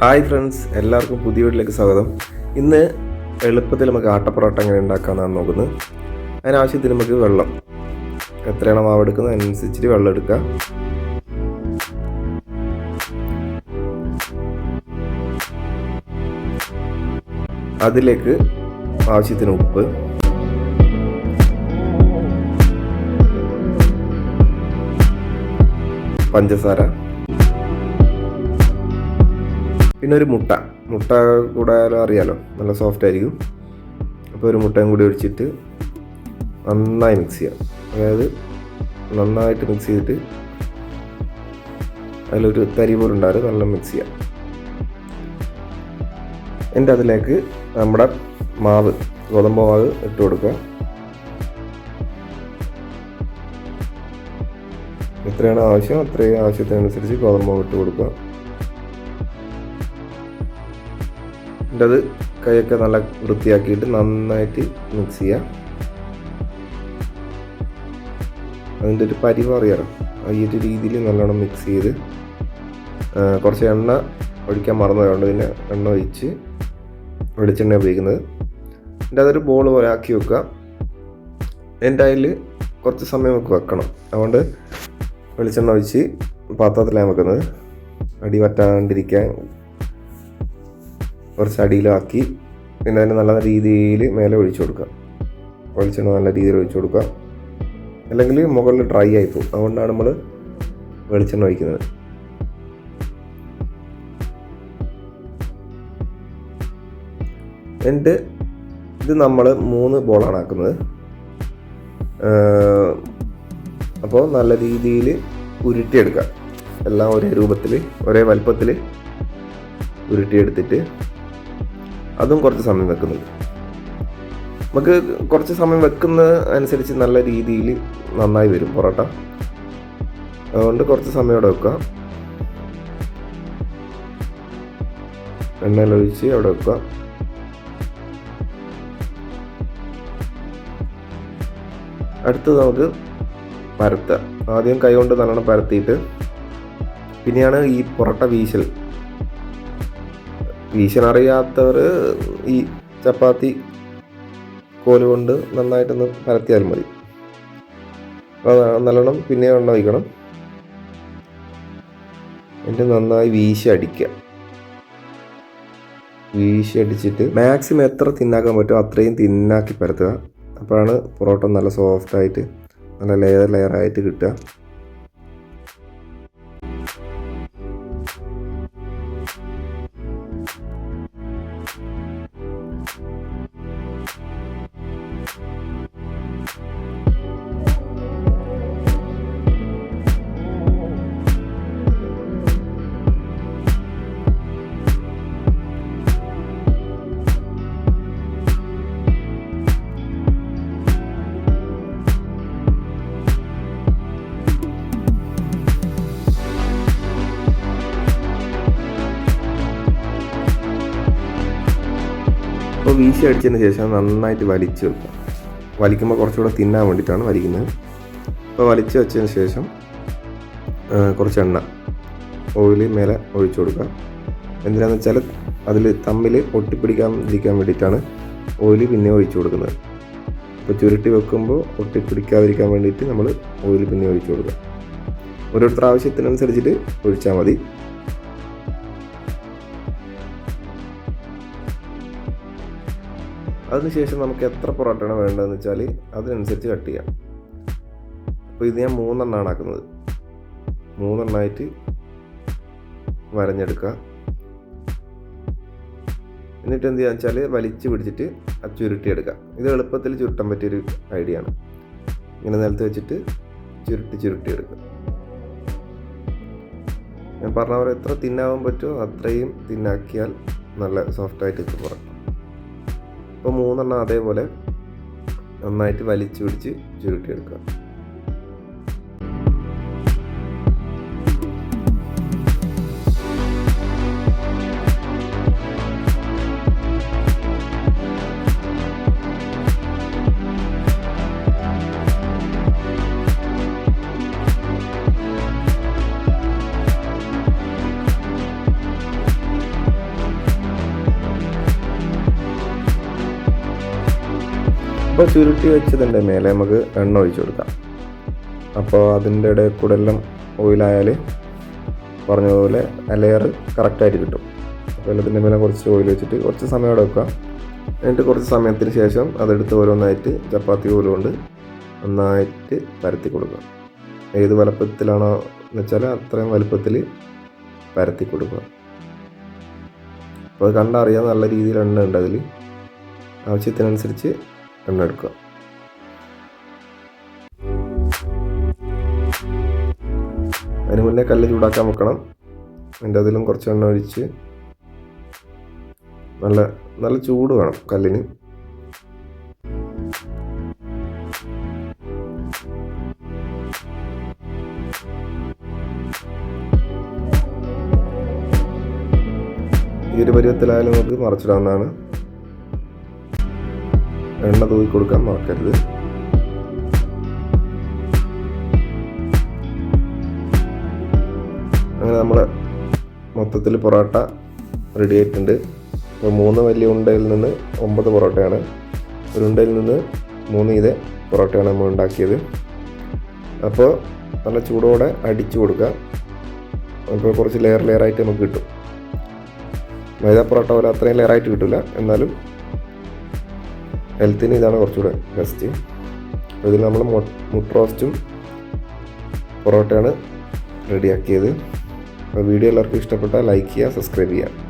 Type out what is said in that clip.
Hi friends എല്ലാവർക്കും പുതിയ വീട്ടിലേക്ക് സ്വാഗതം. ഇന്ന് എളുപ്പത്തിൽ നമുക്ക് ആട്ടപ്പൊറോട്ട എങ്ങനെ ഉണ്ടാക്കാമെന്നാണ് നോക്കുന്നത്. അതിനാവശ്യത്തിന് നമുക്ക് വെള്ളം. എത്രയാണോ മാവ് എടുക്കുന്നത് അതിനനുസരിച്ചിട്ട് വെള്ളം എടുക്കുക. അതിലേക്ക് ആവശ്യത്തിന് ഉപ്പ്. പഞ്ചസാര. പിന്നെ ഒരു മുട്ട മുട്ട കൂടാലോ അറിയാലോ. നല്ല സോഫ്റ്റ് ആയിരിക്കും. അപ്പോൾ ഒരു മുട്ടയും കൂടി ഒഴിച്ചിട്ട് നന്നായി മിക്സ് ചെയ്യാം. അതായത് നന്നായിട്ട് മിക്സ് ചെയ്തിട്ട് അതിലൊരു തരി പോലെ ഉണ്ടാകും. നല്ല മിക്സ് ചെയ്യാം. എന്റെ അതിലേക്ക് നമ്മുടെ മാവ് ഗോതമ്പ് മാവ് ഇട്ട് കൊടുക്കുക. എത്രയാണ് ആവശ്യം. അത്രയും ആവശ്യത്തിനനുസരിച്ച് ഗോതമ്പ് മാവ് ഇട്ട് കൊടുക്കുക. അത് കൈയൊക്കെ നല്ല വൃത്തിയാക്കിയിട്ട് നന്നായിട്ട് മിക്സ് ചെയ്യുക അതിന്റെ ഒരു പരിവ് അറിയാറ് ഈ ഒരു രീതിയിൽ നല്ലോണം മിക്സ് ചെയ്ത് കുറച്ച് എണ്ണ ഒഴിക്കാൻ മറന്നതുകൊണ്ട് പിന്നെ എണ്ണ ഒഴിച്ച് വെളിച്ചെണ്ണ ഉപയോഗിക്കുന്നത്. എന്നിട്ട് അതൊരു ബോൾ പോലെ ആക്കി വെക്കുക. എന്റെ അതിൽ കുറച്ച് സമയം നമുക്ക് വെക്കണം. അതുകൊണ്ട് വെളിച്ചെണ്ണ ഒഴിച്ച് പാത്രത്തിലാണ് വെക്കുന്നത്. അടി പറ്റാണ്ടിരിക്കാൻ കുറച്ച് അടിയിലാക്കി പിന്നെ അതിന് നല്ല രീതിയിൽ മേലെ ഒഴിച്ചു കൊടുക്കുക. വെളിച്ചെണ്ണ നല്ല രീതിയിൽ ഒഴിച്ചു കൊടുക്കുക. അല്ലെങ്കിൽ മുകളിൽ ഡ്രൈ ആയിപ്പോവും അതുകൊണ്ടാണ് നമ്മൾ വെളിച്ചെണ്ണ ഒഴിക്കുന്നത്. എന്നിട്ട് ഇത് നമ്മൾ മൂന്ന് ബോളാണ് ആക്കുന്നത്. അപ്പോൾ നല്ല രീതിയിൽ ഉരുട്ടിയെടുക്കുക. എല്ലാം ഒരേ രൂപത്തിൽ ഒരേ വലുപ്പത്തിൽ ഉരുട്ടിയെടുത്തിട്ട് അതും കുറച്ച് സമയം വെക്കുന്നുണ്ട് നമുക്ക് കുറച്ച് സമയം വെക്കുന്ന അനുസരിച്ച് നല്ല രീതിയിൽ നന്നായി വരും പൊറോട്ട. അതുകൊണ്ട് കുറച്ച് സമയം അവിടെ വെക്കുക. എണ്ണയിലൊഴിച്ച് അവിടെ വെക്കുക. അടുത്തത് നമുക്ക് പരത്തുക. ആദ്യം കൈ കൊണ്ട് നല്ലോണം പരത്തിയിട്ട് പിന്നെയാണ് ഈ പൊറോട്ട വീശൽ. വീശൽ അറിയാത്തവർ ഈ ചപ്പാത്തി കോൽ കൊണ്ട് നന്നായിട്ടൊന്ന് പരത്തിയാൽ മതി. നല്ലോണം പിന്നെ എണ്ണ വയ്ക്കണം എന്നിട്ട് നന്നായി വീശി അടിക്കുക. വീശി അടിച്ചിട്ട് മാക്സിമം എത്ര തിന്നാക്കാൻ പറ്റുമോ അത്രയും തിന്നാക്കി പരത്തുക. അപ്പോഴാണ് പൊറോട്ട നല്ല സോഫ്റ്റായിട്ട് നല്ല ലെയർ ലെയറായിട്ട് കിട്ടുക. വീശി അടിച്ചതിന് ശേഷം നന്നായിട്ട് വലിച്ചു വെക്കുക. വലിക്കുമ്പോൾ കുറച്ചുകൂടെ തിന്നാൻ വേണ്ടിയിട്ടാണ് വലിക്കുന്നത്. അപ്പോൾ വലിച്ചു വെച്ചതിന് ശേഷം കുറച്ച് എണ്ണ. ഓയിൽ മേലെ ഒഴിച്ചു കൊടുക്കുക. എന്തിനാന്ന് വെച്ചാൽ അതിൽ തമ്മിൽ ഒട്ടിപ്പിടിക്കാതിരിക്കാൻ വേണ്ടിയിട്ടാണ് ഓയിൽ പിന്നെ ഒഴിച്ചു കൊടുക്കുന്നത്. അപ്പോൾ ചുരുട്ടി വെക്കുമ്പോൾ ഒട്ടിപ്പിടിക്കാതിരിക്കാൻ വേണ്ടിയിട്ട് നമ്മൾ ഓയിൽ പിന്നെ ഒഴിച്ചു കൊടുക്കുക. ഓരോരുത്തർ ആവശ്യത്തിനനുസരിച്ചിട്ട് ഒഴിച്ചാൽ മതി. അതിനുശേഷം നമുക്ക് എത്ര പൊറോട്ടയാണ് വേണ്ടതെന്ന് വെച്ചാൽ അതിനനുസരിച്ച് കട്ട് ചെയ്യാം. അപ്പോൾ ഇത് ഞാൻ മൂന്നെണ്ണമാണ് ആക്കുന്നത്. മൂന്നെണ്ണമായിട്ട് വരഞ്ഞെടുക്കുക. എന്നിട്ട് എന്ത് ചെയ്യാന്ന് വെച്ചാൽ വലിച്ച് പിടിച്ചിട്ട് അത് ചുരുട്ടിയെടുക്കുക. ഇത് എളുപ്പത്തിൽ ചുരുട്ടാൻ പറ്റിയൊരു ഐഡിയ ആണ്. ഇങ്ങനെ നിലത്ത് വെച്ചിട്ട് ചുരുട്ടി ചുരുട്ടി എടുക്കുക ഞാൻ പറഞ്ഞ പോലെ എത്ര തിന്നാവാൻ പറ്റുമോ അത്രയും തിന്നാക്കിയാൽ നല്ല സോഫ്റ്റായിട്ട് ഇത് പൊറോട്ട. അപ്പോൾ മൂന്നെണ്ണം അതേപോലെ നന്നായിട്ട് വലിച്ചു പിടിച്ച് ചുരുട്ടിയെടുക്കുക. ഇപ്പോൾ ചുരുട്ടി വെച്ചതിന്റെ മേലെ നമുക്ക് എണ്ണ ഒഴിച്ചു കൊടുക്കാം. അപ്പോൾ അതിന്റെ ഇടയിൽ കൂടെ എല്ലാം ഓയിലായാൽ പറഞ്ഞതുപോലെ ലെയർ കറക്റ്റായിട്ട് കിട്ടും. അപ്പോൾ എല്ലാത്തിന്റെ മേലെ കുറച്ച് ഓയിൽ വെച്ചിട്ട് കുറച്ച് സമയം അവിടെ വെക്കുക. എന്നിട്ട് കുറച്ച് സമയത്തിന് ശേഷം അതെടുത്ത് ഓരോന്നായിട്ട് ചപ്പാത്തി പോലെ കൊണ്ട് നന്നായിട്ട് പരത്തി കൊടുക്കുക. ഏത് വലുപ്പത്തിലാണോ എന്ന് വെച്ചാൽ അത്രയും വലുപ്പത്തിൽ പരത്തി കൊടുക്കുക. അപ്പോൾ അത് കണ്ടറിയാൻ നല്ല രീതിയിൽ എണ്ണ ഉണ്ട് അതിൽ ആവശ്യത്തിനനുസരിച്ച് എണ്ണ എടുക്കുക അതിന് മുന്നേ കല്ല് ചൂടാക്കാൻ വെക്കണം. അതിന്റെ അതിലും കുറച്ച് എണ്ണ ഒഴിച്ച് നല്ല നല്ല ചൂട് വേണം കല്ലിന്. ഈ ഒരു പരുവത്തിലായാലും നമുക്ക് മറച്ചിടാവുന്നതാണ്. എണ്ണ തൂക്കി കൊടുക്കാൻ മറക്കരുത്. അങ്ങനെ നമ്മൾ മൊത്തത്തിൽ പൊറോട്ട റെഡി ആയിട്ടുണ്ട്. ഇപ്പോൾ മൂന്ന് വലിയ ഉണ്ടയിൽ നിന്ന് ഒമ്പത് പൊറോട്ടയാണ്. ഒരു ഉണ്ടയിൽ നിന്ന് മൂന്ന് ഇത് പൊറോട്ടയാണ് നമ്മൾ ഉണ്ടാക്കിയത്. അപ്പോൾ നല്ല ചൂടോടെ അടിച്ചു കൊടുക്കുക അപ്പോൾ കുറച്ച് ലെയർ ലെയറായിട്ട് നമുക്ക് കിട്ടും. മൈദ പൊറോട്ട പോലെ അത്രയും ലെയറായിട്ട് കിട്ടില്ല എന്നാലും ഹെൽത്തിന് ഇതാണ് കുറച്ചുകൂടെ ബെസ്റ്റ് അപ്പോൾ ഇതിൽ നമ്മൾ മുട്ട റോസ്റ്റും പൊറോട്ടയാണ് റെഡിയാക്കിയത് അപ്പോൾ വീഡിയോ എല്ലാവർക്കും ഇഷ്ടപ്പെട്ടാൽ ലൈക്ക് ചെയ്യുക സബ്സ്ക്രൈബ് ചെയ്യുക.